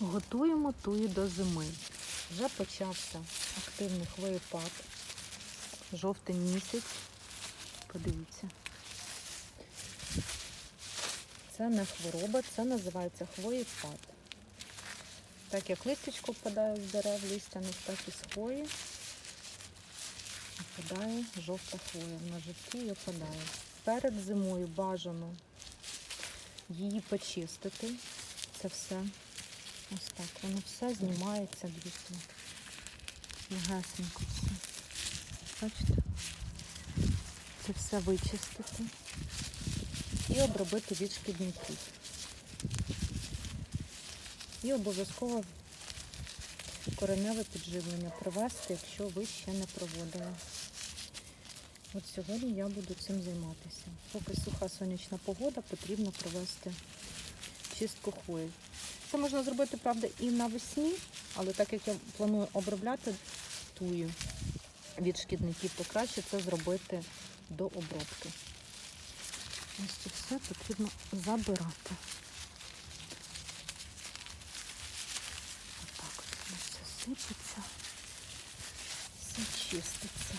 Готуємо туї до зими. Вже почався активний хвоєпад. Жовтень місяць. Подивіться. Це не хвороба, це називається хвоєпад. Так як листячко впадає з дерев листяних, так і з хвої опадає жовта хвоя. На жовтій і опадає. Перед зимою бажано її почистити. Це все. Ось так. Воно все знімається, дивіться. Легесенько все. Бачите? Це все вичистити і обробити від шкідників. І обов'язково кореневе підживлення провести, якщо ви ще не проводили. От сьогодні я буду цим займатися. Поки суха сонячна погода, потрібно провести чистку хвої. Це можна зробити, правда, і навесні, але так як я планую обробляти тую від шкідників, то краще це зробити до обробки. Ось це все потрібно забирати. Отак от воно все сипеться, все чиститься.